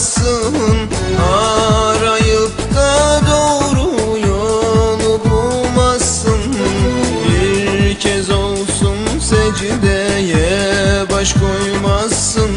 olmasın Arayıp da doğru yolu bulmasın Bir kez olsun secdeye baş koymasın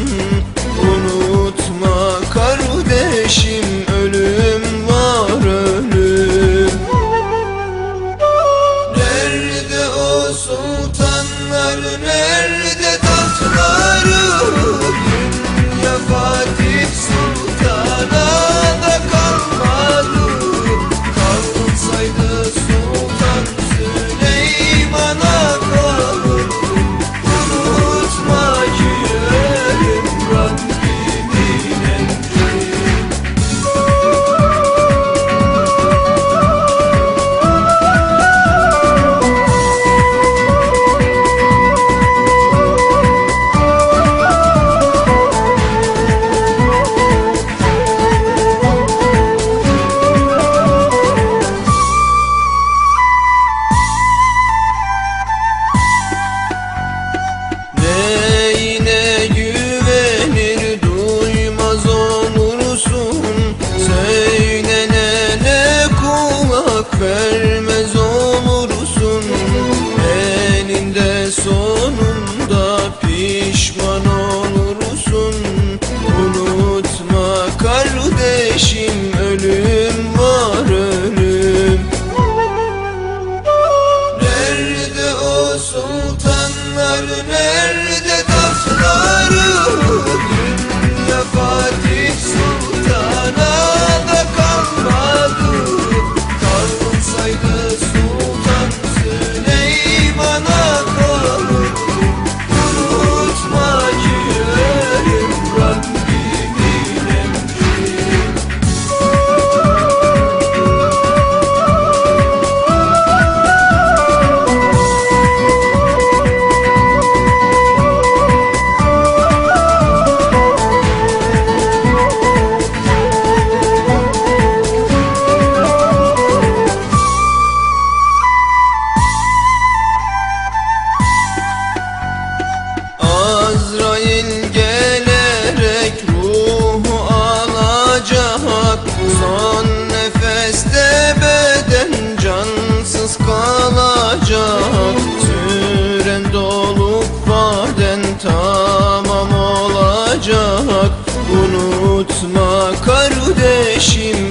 peşim ölüm var ölüm. Nerede o sultanlar nerede dostlarım? Dünya unutma kardeşim.